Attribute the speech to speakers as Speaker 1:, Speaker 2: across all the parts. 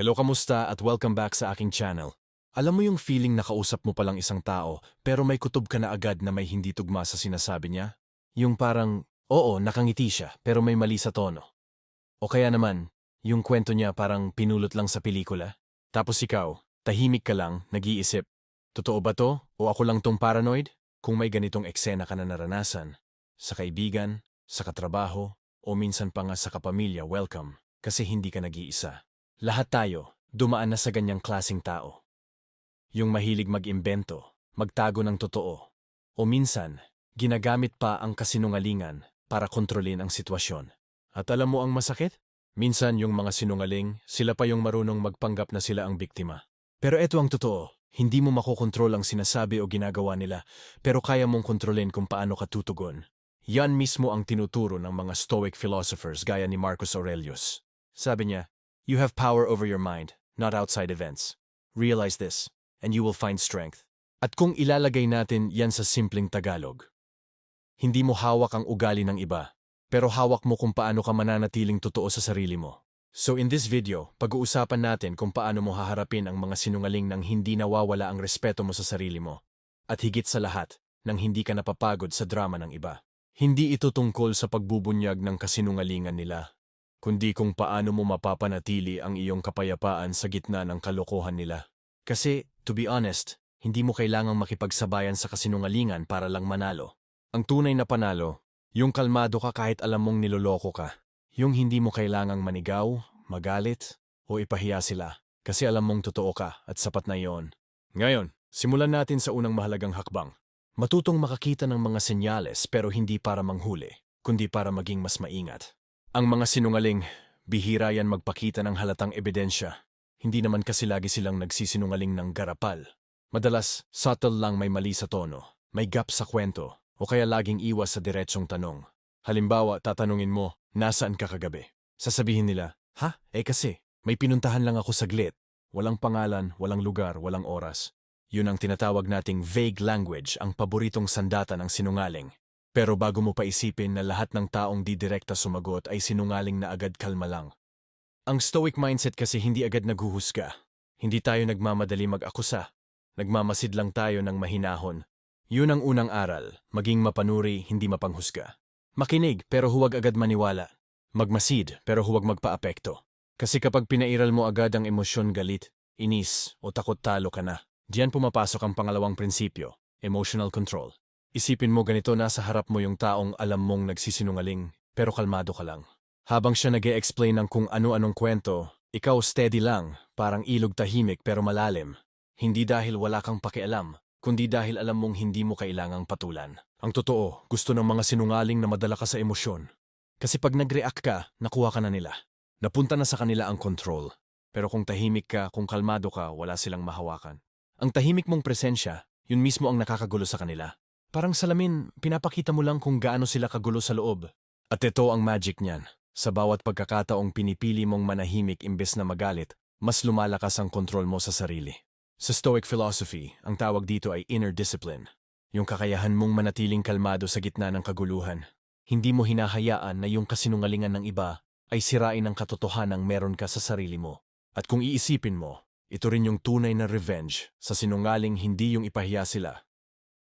Speaker 1: Hello, kamusta at welcome back sa aking channel. Alam mo yung feeling na kausap mo palang isang tao pero may kutob ka na agad na may hindi tugma sa sinasabi niya? Yung parang, oo, nakangiti siya pero may mali sa tono. O kaya naman, yung kwento niya parang pinulot lang sa pelikula. Tapos ikaw, tahimik ka lang, nag-iisip. Totoo ba to? O ako lang tong paranoid? Kung may ganitong eksena ka na naranasan, sa kaibigan, sa katrabaho, o minsan pa nga sa kapamilya, welcome, kasi hindi ka nag-iisa. Lahat tayo, dumaan na sa ganyang klasing tao. Yung mahilig mag-imbento, magtago ng totoo, o minsan, ginagamit pa ang kasinungalingan para kontrolin ang sitwasyon. At alam mo ang masakit? Minsan yung mga sinungaling, sila pa yung marunong magpanggap na sila ang biktima. Pero eto ang totoo, hindi mo makokontrol ang sinasabi o ginagawa nila, pero kaya mong kontrolin kung paano ka tutugon. Yan mismo ang tinuturo ng mga Stoic philosophers gaya ni Marcus Aurelius. Sabi niya, You have power over your mind, not outside events. Realize this, and you will find strength. At kung ilalagay natin yan sa simpleng Tagalog, hindi mo hawak ang ugali ng iba, pero hawak mo kung paano ka mananatiling totoo sa sarili mo. So in this video, pag-uusapan natin kung paano mo haharapin ang mga sinungaling nang hindi nawawala ang respeto mo sa sarili mo. At higit sa lahat, nang hindi ka napapagod sa drama ng iba. Hindi ito tungkol sa pagbubunyag ng kasinungalingan nila, kundi kung paano mo mapapanatili ang iyong kapayapaan sa gitna ng kalokohan nila. Kasi, to be honest, hindi mo kailangang makipagsabayan sa kasinungalingan para lang manalo. Ang tunay na panalo, yung kalmado ka kahit alam mong niloloko ka. Yung hindi mo kailangang manigaw, magalit, o ipahiya sila. Kasi alam mong totoo ka at sapat na iyon. Ngayon, simulan natin sa unang mahalagang hakbang. Matutong makakita ng mga senyales pero hindi para manghuli, kundi para maging mas maingat. Ang mga sinungaling, bihira yan magpakita ng halatang ebidensya. Hindi naman kasi lagi silang nagsisinungaling ng garapal. Madalas, subtle lang may mali sa tono, may gap sa kwento, o kaya laging iwas sa diretsong tanong. Halimbawa, tatanungin mo, nasaan ka kagabi? Sasabihin nila, ha? Eh kasi, may pinuntahan lang ako saglit. Walang pangalan, walang lugar, walang oras. Yun ang tinatawag nating vague language, ang paboritong sandata ng sinungaling. Pero bago mo pa isipin na lahat ng taong di direkta sumagot ay sinungaling na agad kalma lang. Ang stoic mindset kasi hindi agad naghuhusga. Hindi tayo nagmamadali mag-akusa. Nagmamasid lang tayo ng mahinahon. Yun ang unang aral, maging mapanuri, hindi mapanghusga. Makinig pero huwag agad maniwala. Magmasid pero huwag magpaapekto. Kasi kapag pinairal mo agad ang emosyon galit, inis o takot talo ka na. Diyan pumapasok ang pangalawang prinsipyo, emotional control. Isipin mo ganito nasa harap mo yung taong alam mong nagsisinungaling, pero kalmado ka lang. Habang siya nag explain ng kung ano-anong kwento, ikaw steady lang, parang ilog tahimik pero malalim. Hindi dahil wala kang pakialam, kundi dahil alam mong hindi mo kailangang patulan. Ang totoo, gusto ng mga sinungaling na madala ka sa emosyon. Kasi pag nag-react ka, nakuha ka na nila. Napunta na sa kanila ang control. Pero kung tahimik ka, kung kalmado ka, wala silang mahawakan. Ang tahimik mong presensya, yun mismo ang nakakagulo sa kanila. Parang salamin, pinapakita mo lang kung gaano sila kagulo sa loob. At ito ang magic niyan. Sa bawat pagkakataong pinipili mong manahimik imbes na magalit, mas lumalakas ang kontrol mo sa sarili. Sa Stoic philosophy, ang tawag dito ay inner discipline. Yung kakayahan mong manatiling kalmado sa gitna ng kaguluhan. Hindi mo hinahayaan na yung kasinungalingan ng iba ay sirain ang katotohanang meron ka sa sarili mo. At kung iisipin mo, ito rin yung tunay na revenge sa sinungaling hindi yung ipahiya sila,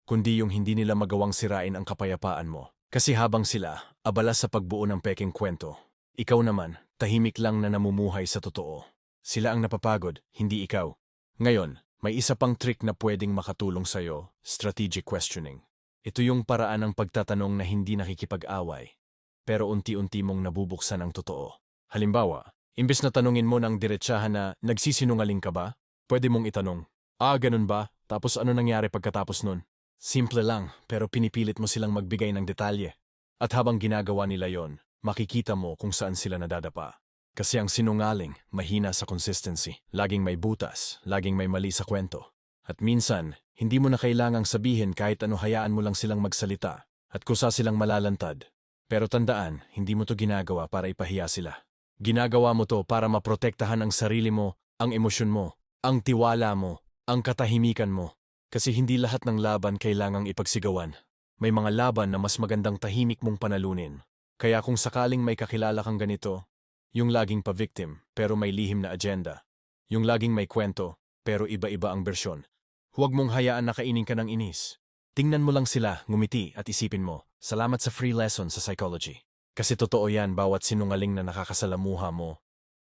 Speaker 1: kundi yung hindi nila magawang sirain ang kapayapaan mo. Kasi habang sila, abala sa pagbuo ng peking kwento, ikaw naman, tahimik lang na namumuhay sa totoo. Sila ang napapagod, hindi ikaw. Ngayon, may isa pang trick na pwedeng makatulong sa'yo, strategic questioning. Ito yung paraan ng pagtatanong na hindi nakikipag-away, pero unti-unti mong nabubuksan ang totoo. Halimbawa, Imbes na tanungin mo ng diretsahan na nagsisinungaling ka ba, pwede mong itanong, ah ganun ba, tapos ano nangyari pagkatapos nun? Simple lang, pero pinipilit mo silang magbigay ng detalye. At habang ginagawa nila yon, makikita mo kung saan sila nadadapa. Kasi ang sinungaling, mahina sa consistency. Laging may butas, laging may mali sa kwento. At minsan, hindi mo na kailangang sabihin kahit ano hayaan mo lang silang magsalita at kusa silang malalantad. Pero tandaan, hindi mo to ginagawa para ipahiya sila. Ginagawa mo to para maprotektahan ang sarili mo, ang emosyon mo, ang tiwala mo, ang katahimikan mo. Kasi hindi lahat ng laban kailangang ipagsigawan. May mga laban na mas magandang tahimik mong panalunin. Kaya kung sakaling may kakilala kang ganito, yung laging pa-victim pero may lihim na agenda, Yung laging may kwento, pero iba-iba ang bersyon. Huwag mong hayaan na kainin ka ng inis. Tingnan mo lang sila, ngumiti at isipin mo, salamat sa free lesson sa psychology. Kasi totoo yan bawat sinungaling na nakakasalamuha mo.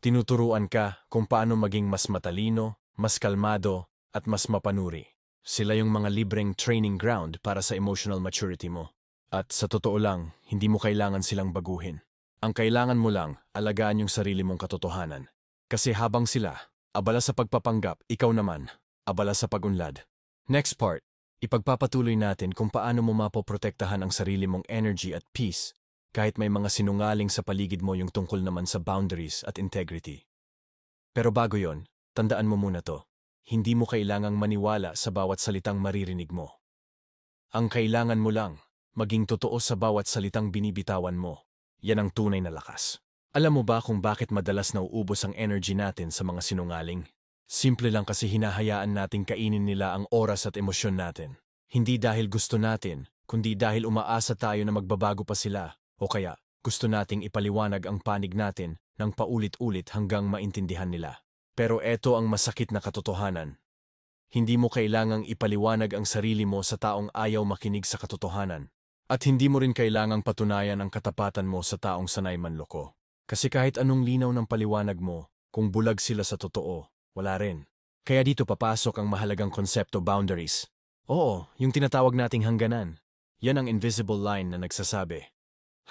Speaker 1: Tinuturuan ka kung paano maging mas matalino, mas kalmado, at mas mapanuri. Sila yung mga libreng training ground para sa emotional maturity mo. At sa totoo lang, hindi mo kailangan silang baguhin. Ang kailangan mo lang, alagaan yung sarili mong katotohanan. Kasi habang sila, abala sa pagpapanggap, ikaw naman, abala sa pagunlad. Next part, ipagpapatuloy natin kung paano mo mapoprotektahan ang sarili mong energy at peace kahit may mga sinungaling sa paligid mo yung tungkol naman sa boundaries at integrity. Pero bago yon, tandaan mo muna to. Hindi mo kailangang maniwala sa bawat salitang maririnig mo. Ang kailangan mo lang, maging totoo sa bawat salitang binibitawan mo. Yan ang tunay na lakas. Alam mo ba kung bakit madalas nauubos ang energy natin sa mga sinungaling? Simple lang kasi hinahayaan nating kainin nila ang oras at emosyon natin. Hindi dahil gusto natin, kundi dahil umaasa tayo na magbabago pa sila. O kaya, gusto nating ipaliwanag ang panig natin ng paulit-ulit hanggang maintindihan nila. Pero eto ang masakit na katotohanan. Hindi mo kailangang ipaliwanag ang sarili mo sa taong ayaw makinig sa katotohanan. At hindi mo rin kailangang patunayan ang katapatan mo sa taong sanay manloko. Kasi kahit anong linaw ng paliwanag mo, kung bulag sila sa totoo, wala rin. Kaya dito papasok ang mahalagang konsepto boundaries. Oo, yung tinatawag nating hangganan. Yan ang invisible line na nagsasabi.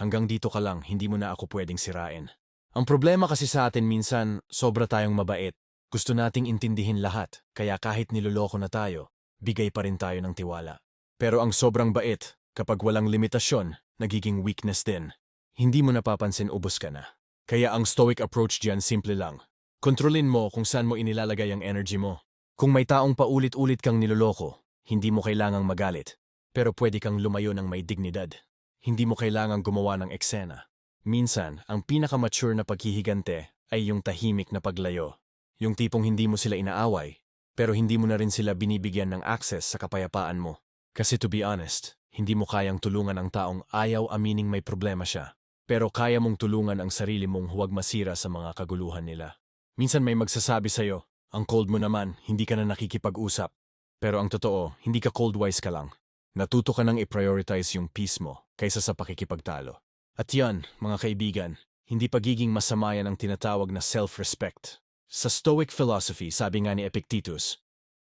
Speaker 1: Hanggang dito ka lang, hindi mo na ako pwedeng sirain. Ang problema kasi sa atin minsan, sobra tayong mabait. Gusto nating intindihin lahat, kaya kahit niloloko na tayo, bigay pa rin tayo ng tiwala. Pero ang sobrang bait, kapag walang limitasyon, nagiging weakness din. Hindi mo napapansin ubos ka na. Kaya ang stoic approach diyan simple lang. Kontrolin mo kung saan mo inilalagay ang energy mo. Kung may taong paulit-ulit kang niloloko, hindi mo kailangang magalit. Pero pwede kang lumayo ng may dignidad. Hindi mo kailangang gumawa ng eksena. Minsan, ang pinakamature na paghihigante ay yung tahimik na paglayo. Yung tipong hindi mo sila inaaway, pero hindi mo na rin sila binibigyan ng access sa kapayapaan mo. Kasi to be honest, hindi mo kayang tulungan ang taong ayaw amining may problema siya. Pero kaya mong tulungan ang sarili mong huwag masira sa mga kaguluhan nila. Minsan may magsasabi sa'yo, ang cold mo naman, hindi ka na nakikipag-usap. Pero ang totoo, hindi ka cold wise ka lang. Natuto ka nang i-prioritize yung peace mo kaysa sa pakikipagtalo. At yan, mga kaibigan, hindi pagiging masama yan ang tinatawag na self-respect. Sa Stoic philosophy, sabi nga ni Epictetus,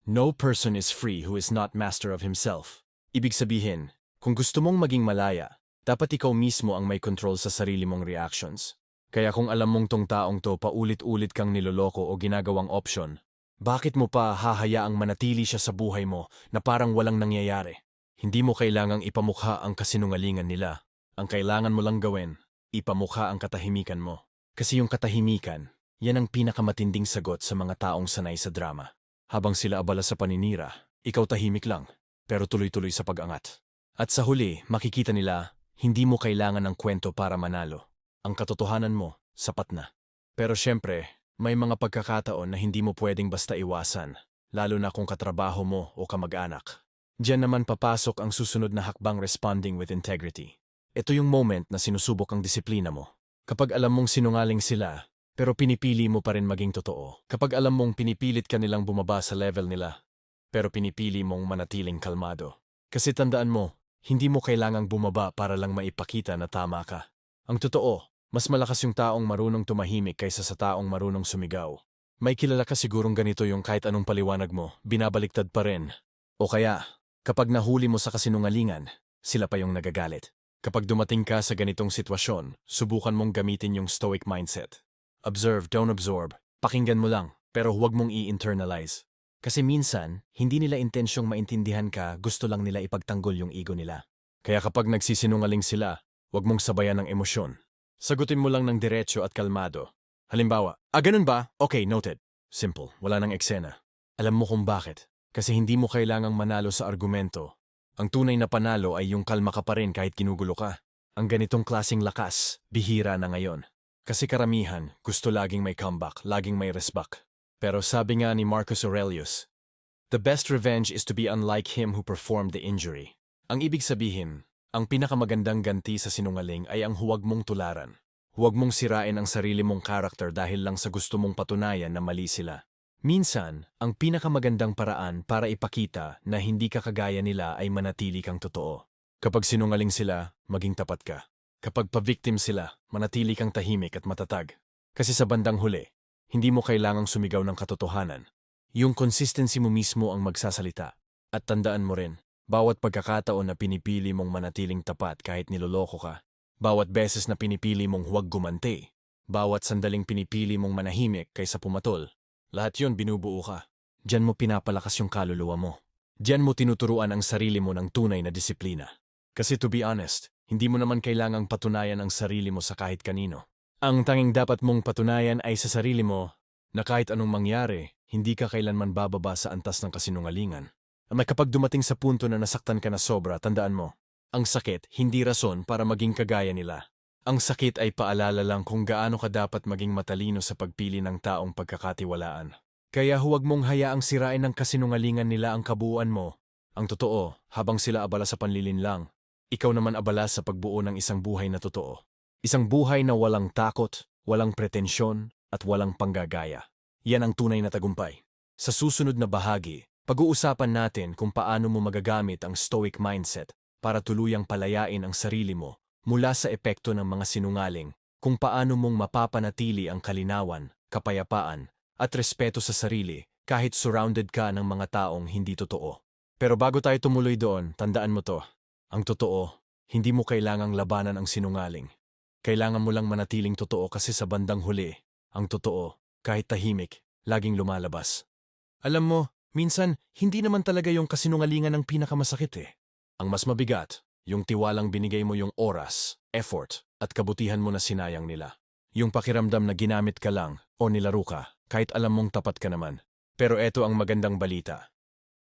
Speaker 1: No person is free who is not master of himself. Ibig sabihin, kung gusto mong maging malaya, dapat ikaw mismo ang may control sa sarili mong reactions. Kaya kung alam mong tong taong to paulit-ulit kang niloloko o ginagawang option, bakit mo pa hahayaang manatili siya sa buhay mo na parang walang nangyayari? Hindi mo kailangang ipamukha ang kasinungalingan nila. Ang kailangan mo lang gawin, ipamukha ang katahimikan mo. Kasi yung katahimikan, yan ang pinakamatinding sagot sa mga taong sanay sa drama. Habang sila abala sa paninira, ikaw tahimik lang, pero tuloy-tuloy sa pag-angat. At sa huli, makikita nila, hindi mo kailangan ng kwento para manalo. Ang katotohanan mo, sapat na. Pero syempre, may mga pagkakataon na hindi mo pwedeng basta iwasan, lalo na kung katrabaho mo o kamag-anak. Diyan naman papasok ang susunod na hakbang responding with integrity. Ito yung moment na sinusubok ang disiplina mo. Kapag alam mong sinungaling sila, pero pinipili mo pa rin maging totoo. Kapag alam mong pinipilit ka nilang bumaba sa level nila, pero pinipili mong manatiling kalmado. Kasi tandaan mo, hindi mo kailangang bumaba para lang maipakita na tama ka. Ang totoo, mas malakas yung taong marunong tumahimik kaysa sa taong marunong sumigaw. May kilala ka sigurong ganito yung kahit anong paliwanag mo, binabaliktad pa rin. O kaya, kapag nahuli mo sa kasinungalingan, sila pa yung nagagalit. Kapag dumating ka sa ganitong sitwasyon, subukan mong gamitin yung stoic mindset. Observe, don't absorb. Pakinggan mo lang, pero huwag mong i-internalize. Kasi minsan, hindi nila intensyong maintindihan ka, gusto lang nila ipagtanggol yung ego nila. Kaya kapag nagsisinungaling sila, huwag mong sabayan ng emosyon. Sagutin mo lang ng diretsyo at kalmado. Halimbawa, ah ganun ba? Okay, noted. Simple, wala nang eksena. Alam mo kung bakit. Kasi hindi mo kailangang manalo sa argumento, ang tunay na panalo ay yung kalma ka pa rin kahit ginugulo ka. Ang ganitong klasing lakas, bihira na ngayon. Kasi karamihan, gusto laging may comeback, laging may resback. Pero sabi nga ni Marcus Aurelius, The best revenge is to be unlike him who performed the injury. Ang ibig sabihin, ang pinakamagandang ganti sa sinungaling ay ang huwag mong tularan. Huwag mong sirain ang sarili mong karakter dahil lang sa gusto mong patunayan na mali sila. Minsan, ang pinakamagandang paraan para ipakita na hindi ka kagaya nila ay manatili kang totoo. Kapag sinungaling sila, maging tapat ka. Kapag pa-victim sila, manatili kang tahimik at matatag. Kasi sa bandang huli, hindi mo kailangang sumigaw ng katotohanan. Yung consistency mo mismo ang magsasalita. At tandaan mo rin, bawat pagkakataon na pinipili mong manatiling tapat kahit niloloko ka, bawat beses na pinipili mong huwag gumanti, bawat sandaling pinipili mong manahimik kaysa pumatol, lahat yon binubuo ka. Diyan mo pinapalakas yung kaluluwa mo. Diyan mo tinuturuan ang sarili mo ng tunay na disiplina. Kasi to be honest, hindi mo naman kailangang patunayan ang sarili mo sa kahit kanino. Ang tanging dapat mong patunayan ay sa sarili mo na kahit anong mangyari, hindi ka kailanman bababa sa antas ng kasinungalingan. May kapag dumating sa punto na nasaktan ka na sobra, tandaan mo, ang sakit hindi rason para maging kagaya nila. Ang sakit ay paalala lang kung gaano ka dapat maging matalino sa pagpili ng taong pagkakatiwalaan. Kaya huwag mong hayaang sirain ng kasinungalingan nila ang kabuuan mo. Ang totoo, habang sila abala sa panlilin lang, ikaw naman abala sa pagbuo ng isang buhay na totoo. Isang buhay na walang takot, walang pretensyon, at walang panggagaya. Yan ang tunay na tagumpay. Sa susunod na bahagi, pag-uusapan natin kung paano mo magagamit ang stoic mindset para tuluyang palayain ang sarili mo mula sa epekto ng mga sinungaling kung paano mong mapapanatili ang kalinawan, kapayapaan, at respeto sa sarili kahit surrounded ka ng mga taong hindi totoo. Pero bago tayo tumuloy doon, tandaan mo to. Ang totoo, hindi mo kailangang labanan ang sinungaling. Kailangan mo lang manatiling totoo kasi sa bandang huli, ang totoo, kahit tahimik, laging lumalabas. Alam mo, minsan, hindi naman talaga yung kasinungalingan ang pinakamasakit eh. Ang mas mabigat, yung tiwalang binigay mo yung oras, effort, at kabutihan mo na sinayang nila. Yung pakiramdam na ginamit ka lang o nilaro ka, kahit alam mong tapat ka naman. Pero eto ang magandang balita.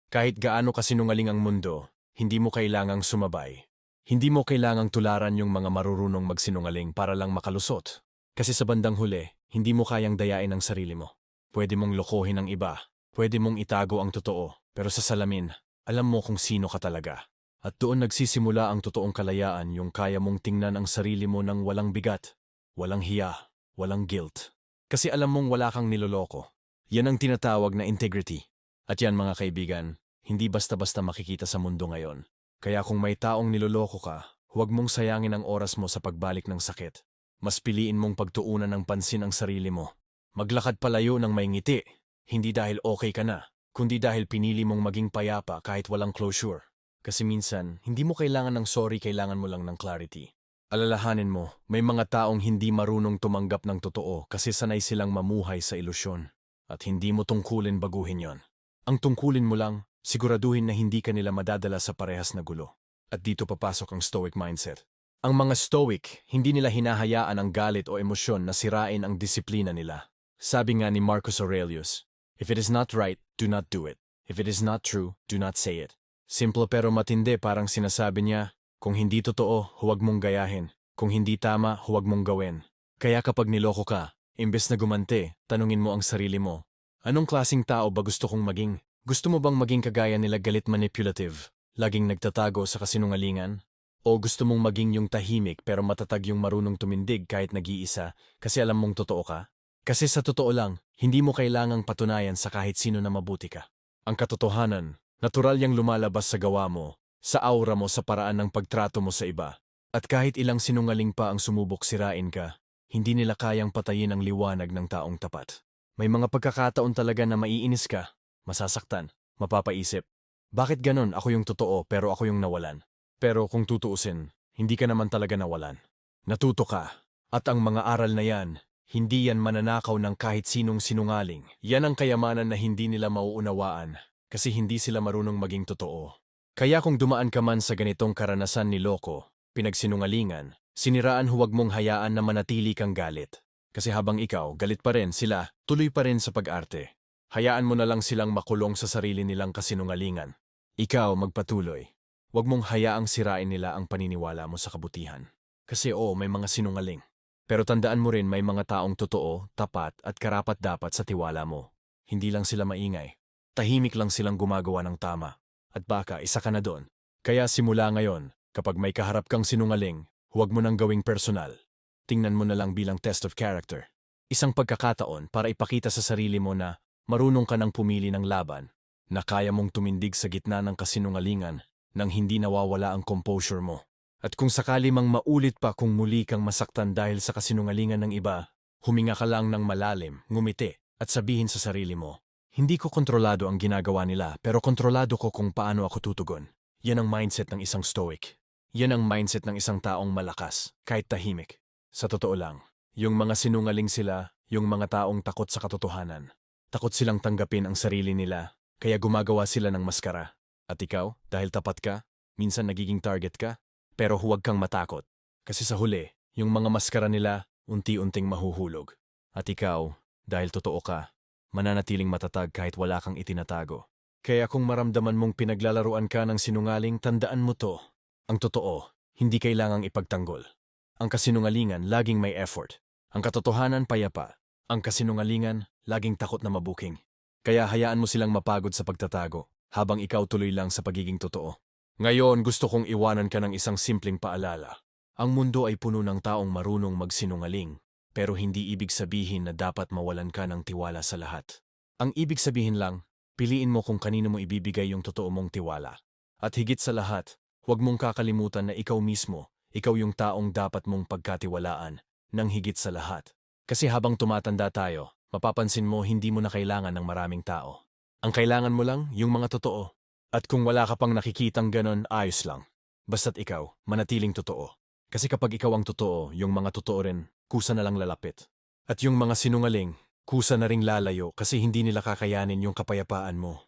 Speaker 1: Kahit gaano kasinungaling ang mundo, hindi mo kailangang sumabay. Hindi mo kailangang tularan yung mga marurunong magsinungaling para lang makalusot. Kasi sa bandang huli, hindi mo kayang dayain ang sarili mo. Pwede mong lokohin ang iba, pwede mong itago ang totoo, pero sa salamin, alam mo kung sino ka talaga. At doon nagsisimula ang totoong kalayaan yung kaya mong tingnan ang sarili mo ng walang bigat, walang hiya, walang guilt. Kasi alam mong wala kang niloloko. Yan ang tinatawag na integrity. At yan mga kaibigan, hindi basta-basta makikita sa mundo ngayon. Kaya kung may taong niloloko ka, huwag mong sayangin ang oras mo sa pagbalik ng sakit. Mas piliin mong pagtuunan ng pansin ang sarili mo. Maglakad palayo ng may ngiti, hindi dahil okay ka na, kundi dahil pinili mong maging payapa kahit walang closure. Kasi minsan, hindi mo kailangan ng sorry, kailangan mo lang ng clarity. Alalahanin mo, may mga taong hindi marunong tumanggap ng totoo kasi sanay silang mamuhay sa ilusyon. At hindi mo tungkulin baguhin yon. Ang tungkulin mo lang, siguraduhin na hindi ka nila madadala sa parehas na gulo. At dito papasok ang stoic mindset. Ang mga stoic, hindi nila hinahayaan ang galit o emosyon na sirain ang disiplina nila. Sabi nga ni Marcus Aurelius, If it is not right, do not do it. If it is not true, do not say it. Simple pero matindi parang sinasabi niya, kung hindi totoo, huwag mong gayahin. Kung hindi tama, huwag mong gawin. Kaya kapag niloko ka, imbes na gumante, tanungin mo ang sarili mo. Anong klasing tao ba gusto kong maging? Gusto mo bang maging kagaya nila galit manipulative? Laging nagtatago sa kasinungalingan? O gusto mong maging yung tahimik pero matatag yung marunong tumindig kahit nag-iisa kasi alam mong totoo ka? Kasi sa totoo lang, hindi mo kailangang patunayan sa kahit sino na mabuti ka. Ang katotohanan, Natural yang lumalabas sa gawa mo, sa aura mo sa paraan ng pagtrato mo sa iba. At kahit ilang sinungaling pa ang sumubok sirain ka, hindi nila kayang patayin ang liwanag ng taong tapat. May mga pagkakataon talaga na maiinis ka, masasaktan, mapapaisip. Bakit ganon ako yung totoo pero ako yung nawalan? Pero kung tutuusin, hindi ka naman talaga nawalan. Natuto ka. At ang mga aral na yan, hindi yan mananakaw ng kahit sinong sinungaling. Yan ang kayamanan na hindi nila mauunawaan kasi hindi sila marunong maging totoo. Kaya kung dumaan ka man sa ganitong karanasan ni Loko, pinagsinungalingan, siniraan huwag mong hayaan na manatili kang galit. Kasi habang ikaw, galit pa rin sila, tuloy pa rin sa pag-arte. Hayaan mo na lang silang makulong sa sarili nilang kasinungalingan. Ikaw magpatuloy. Huwag mong hayaang sirain nila ang paniniwala mo sa kabutihan. Kasi oo, may mga sinungaling. Pero tandaan mo rin may mga taong totoo, tapat at karapat-dapat sa tiwala mo. Hindi lang sila maingay. Tahimik lang silang gumagawa ng tama. At baka isa ka na doon. Kaya simula ngayon, kapag may kaharap kang sinungaling, huwag mo nang gawing personal. Tingnan mo na lang bilang test of character. Isang pagkakataon para ipakita sa sarili mo na Marunong ka nang pumili ng laban na kaya mong tumindig sa gitna ng kasinungalingan nang hindi nawawala ang composure mo. At kung sakali mang maulit pa kung muli kang masaktan dahil sa kasinungalingan ng iba, huminga ka lang ng malalim, ngumiti, at sabihin sa sarili mo, hindi ko kontrolado ang ginagawa nila pero kontrolado ko kung paano ako tutugon. Yan ang mindset ng isang stoic. Yan ang mindset ng isang taong malakas, kahit tahimik. Sa totoo lang, yung mga sinungaling sila, yung mga taong takot sa katotohanan. Takot silang tanggapin ang sarili nila, kaya gumagawa sila ng maskara. At ikaw, dahil tapat ka, minsan nagiging target ka, pero huwag kang matakot. Kasi sa huli, yung mga maskara nila, unti-unting mahuhulog. At ikaw, dahil totoo ka, mananatiling matatag kahit wala kang itinatago. Kaya kung maramdaman mong pinaglalaruan ka ng sinungaling, tandaan mo to. Ang totoo, hindi kailangang ipagtanggol. Ang kasinungalingan, laging may effort. Ang katotohanan, payapa. Ang kasinungalingan, laging takot na mabuking. Kaya hayaan mo silang mapagod sa pagtatago, habang ikaw tuloy lang sa pagiging totoo. Ngayon, gusto kong iwanan ka ng isang simpleng paalala. Ang mundo ay puno ng taong marunong magsinungaling, pero hindi ibig sabihin na dapat mawalan ka ng tiwala sa lahat. Ang ibig sabihin lang, piliin mo kung kanino mo ibibigay yung totoo mong tiwala. At higit sa lahat, huwag mong kakalimutan na ikaw mismo, ikaw yung taong dapat mong pagkatiwalaan, nang higit sa lahat. Kasi habang tumatanda tayo, mapapansin mo hindi mo na kailangan ng maraming tao. Ang kailangan mo lang, yung mga totoo. At kung wala ka pang nakikitang ganon, ayos lang. Basta't ikaw, manatiling totoo. Kasi kapag ikaw ang totoo, yung mga totoo rin, kusa na lang lalapit. At yung mga sinungaling, kusa na ring lalayo kasi hindi nila kakayanin yung kapayapaan mo.